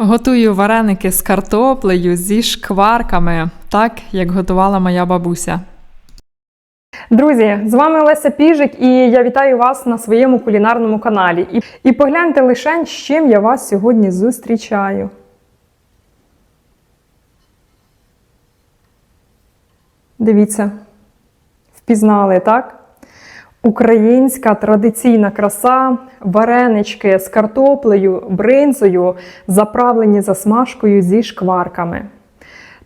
Готую вареники з картоплею зі шкварками, так як готувала моя бабуся. Друзі, з вами Олеся Піжик, і я вітаю вас на своєму кулінарному каналі. І, і погляньте лише, з чим я вас сьогодні зустрічаю. Дивіться, впізнали, так? Українська традиційна краса, варенички з картоплею, бринзою, заправлені засмажкою зі шкварками.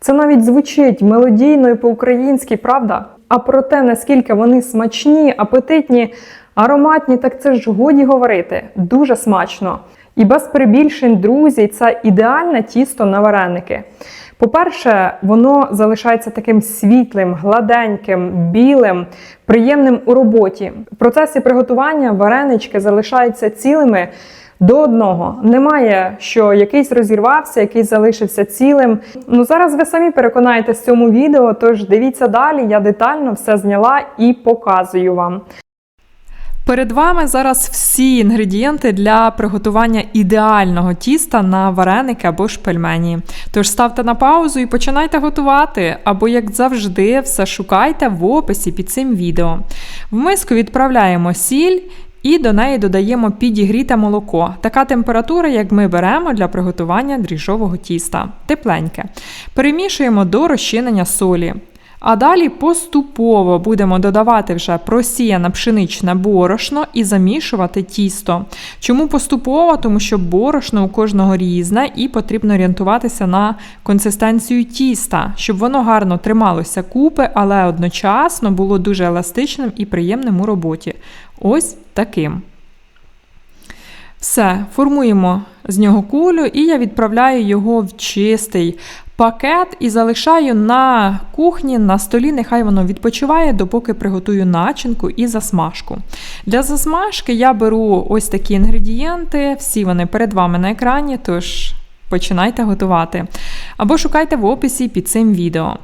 Це навіть звучить мелодійно і по-українськи, правда? А про те, наскільки вони смачні, апетитні, ароматні, так це ж годі говорити. Дуже смачно. І без перебільшень, друзі, це ідеальне тісто на вареники. По-перше, воно залишається таким світлим, гладеньким, білим, приємним у роботі. В процесі приготування варенички залишаються цілими до одного. Немає, що якийсь розірвався, якийсь залишився цілим. Ну зараз ви самі переконаєтесь в цьому відео, тож дивіться далі, я детально все зняла і показую вам. Перед вами зараз всі інгредієнти для приготування ідеального тіста на вареники або ж пельмені. Тож ставте на паузу і починайте готувати, або, як завжди, все шукайте в описі під цим відео. В миску відправляємо сіль. І до неї додаємо підігріте молоко. Така температура, як ми беремо для приготування дріжджового тіста. Тепленьке. Перемішуємо до розчинення солі. А далі поступово будемо додавати вже просіяне пшеничне борошно і замішувати тісто. Чому поступово? Тому що борошно у кожного різне і потрібно орієнтуватися на консистенцію тіста, щоб воно гарно трималося купи, але одночасно було дуже еластичним і приємним у роботі. Ось таким. Все, формуємо з нього кулю, і я відправляю його в чистий пакет і залишаю на кухні, на столі, нехай воно відпочиває, допоки приготую начинку і засмажку. Для засмажки я беру ось такі інгредієнти, всі вони перед вами на екрані, тож починайте готувати. Або шукайте в описі під цим відео.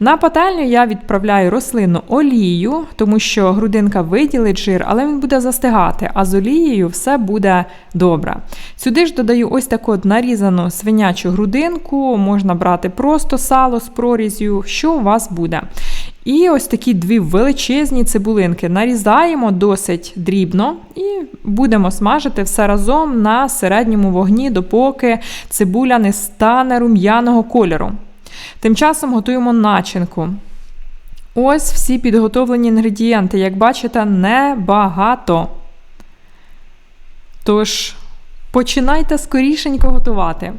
На пательню я відправляю рослинну олію, тому що грудинка виділить жир, але він буде застигати, а з олією все буде добре. Сюди ж додаю ось таку от нарізану свинячу грудинку, можна брати просто сало з прорізю, що у вас буде. І ось такі дві величезні цибулинки нарізаємо досить дрібно і будемо смажити все разом на середньому вогні, допоки цибуля не стане рум'яного кольору. Тим часом готуємо начинку. Ось всі підготовлені інгредієнти, як бачите, небагато. Тож, починайте скорішенько готувати.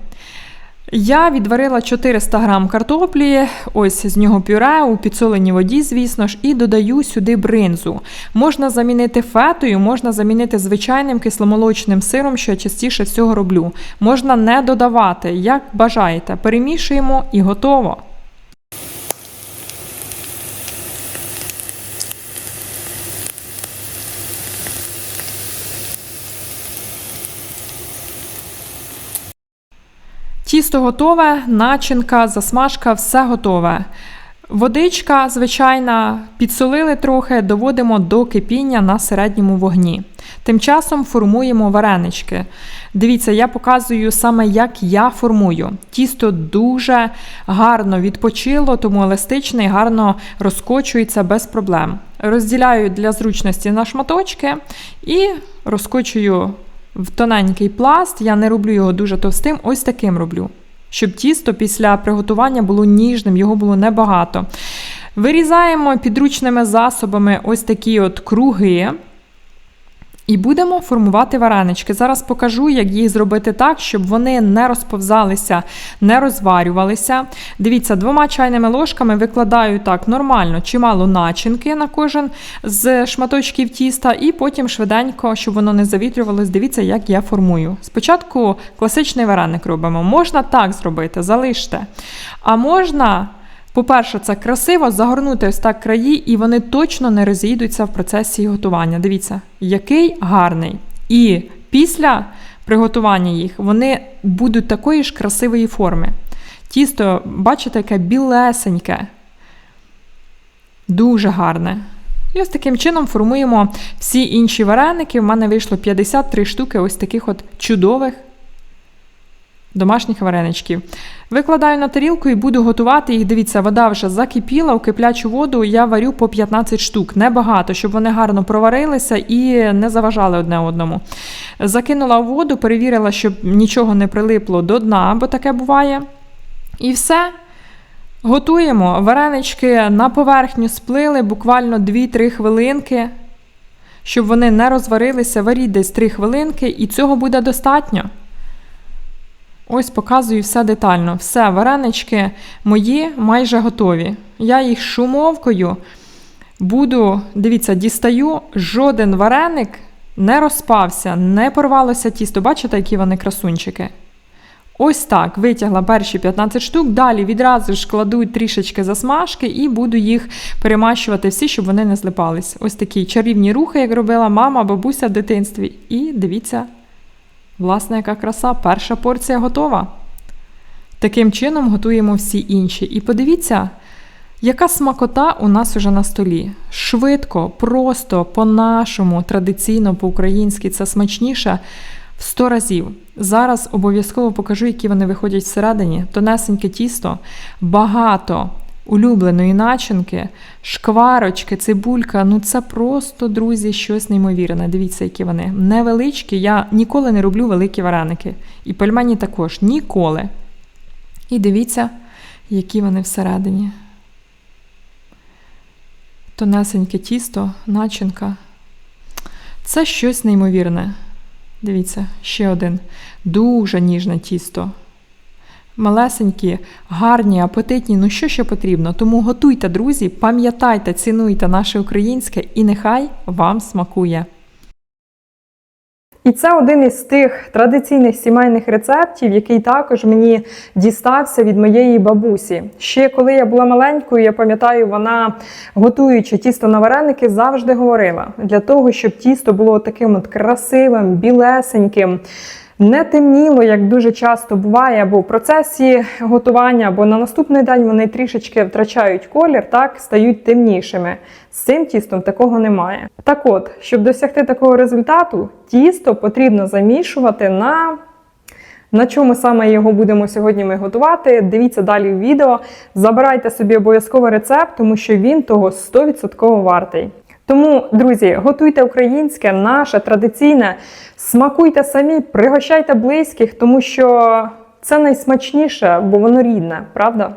Я відварила 400 грам картоплі, ось з нього пюре у підсоленій воді, звісно ж, і додаю сюди бринзу. Можна замінити фетою, можна замінити звичайним кисломолочним сиром, що я частіше всього роблю. Можна не додавати, як бажаєте. Перемішуємо і готово. Тісто готове, начинка, засмажка, все готове. Водичка, звичайна, підсолили трохи, доводимо до кипіння на середньому вогні. Тим часом формуємо варенички. Дивіться, я показую саме, як я формую. Тісто дуже гарно відпочило, тому еластичне і гарно розкочується без проблем. Розділяю для зручності на шматочки і розкочую в тоненький пласт, я не роблю його дуже товстим, ось таким роблю. Щоб тісто після приготування було ніжним, його було небагато. Вирізаємо підручними засобами ось такі от круги. І будемо формувати варенички. Зараз покажу, як їх зробити так, щоб вони не розповзалися, не розварювалися. Дивіться, двома чайними ложками викладаю так нормально, чимало начинки на кожен з шматочків тіста, і потім швиденько, щоб воно не завітрювалось, дивіться, як я формую. Спочатку класичний вареник робимо. Можна так зробити, залиште. А можна. По-перше, це красиво загорнути ось так краї, і вони точно не розійдуться в процесі готування. Дивіться, який гарний. І після приготування їх вони будуть такої ж красивої форми. Тісто, бачите, яке білесеньке, дуже гарне. І ось таким чином формуємо всі інші вареники. У мене вийшло 53 штуки ось таких от чудових домашніх вареничків. Викладаю на тарілку і буду готувати їх. Дивіться, вода вже закипіла, у киплячу воду я варю по 15 штук. Небагато, щоб вони гарно проварилися і не заважали одне одному. Закинула в воду, перевірила, щоб нічого не прилипло до дна, бо таке буває. І все. Готуємо. Варенички на поверхню сплили буквально 2-3 хвилинки. Щоб вони не розварилися, варіть десь 3 хвилинки, і цього буде достатньо. Ось показую все детально. Все, варенички мої майже готові. Я їх шумовкою буду, дивіться, дістаю, жоден вареник не розпався, не порвалося тісто. Бачите, які вони красунчики? Ось так, витягла перші 15 штук, далі відразу ж кладу трішечки засмажки і буду їх перемащувати всі, щоб вони не злипались. Ось такі чарівні рухи, як робила мама, бабуся в дитинстві. І дивіться, власне, яка краса, перша порція готова. Таким чином готуємо всі інші. І подивіться, яка смакота у нас уже на столі. Швидко, просто, по-нашому, традиційно, по-українськи, це смачніше в 100 разів. Зараз обов'язково покажу, які вони виходять всередині. Тонесеньке тісто, багато улюбленої начинки, шкварочки, цибулька. Ну це просто, друзі, щось неймовірне. Дивіться, які вони невеличкі. Я ніколи не роблю великі вареники. І пельмені також ніколи. І дивіться, які вони всередині. Тонесеньке тісто, начинка. Це щось неймовірне. Дивіться, ще один. Дуже ніжне тісто. Малесенькі, гарні, апетитні, ну що ще потрібно? Тому готуйте, друзі, пам'ятайте, цінуйте наше українське і нехай вам смакує. І це один із тих традиційних сімейних рецептів, який також мені дістався від моєї бабусі. Ще коли я була маленькою, я пам'ятаю, вона, готуючи тісто на вареники, завжди говорила для того, щоб тісто було таким от красивим, білесеньким. Не темніло, як дуже часто буває, або в процесі готування, або на наступний день вони трішечки втрачають колір, так стають темнішими. З цим тістом такого немає. Так от, щоб досягти такого результату, тісто потрібно замішувати на на чому саме його будемо сьогодні ми готувати? Дивіться далі в відео. Забирайте собі обов'язково рецепт, тому що він того 100% вартий. Тому, друзі, готуйте українське, наше традиційне, смакуйте самі, пригощайте близьких, тому що це найсмачніше, бо воно рідне, правда?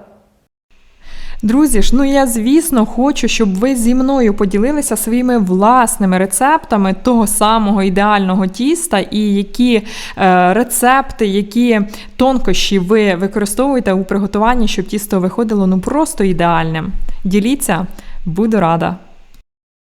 Друзі ж, ну я звісно хочу, щоб ви зі мною поділилися своїми власними рецептами того самого ідеального тіста, і які е, рецепти, які тонкощі ви використовуєте у приготуванні, щоб тісто виходило ну просто ідеальним. Діліться, буду рада.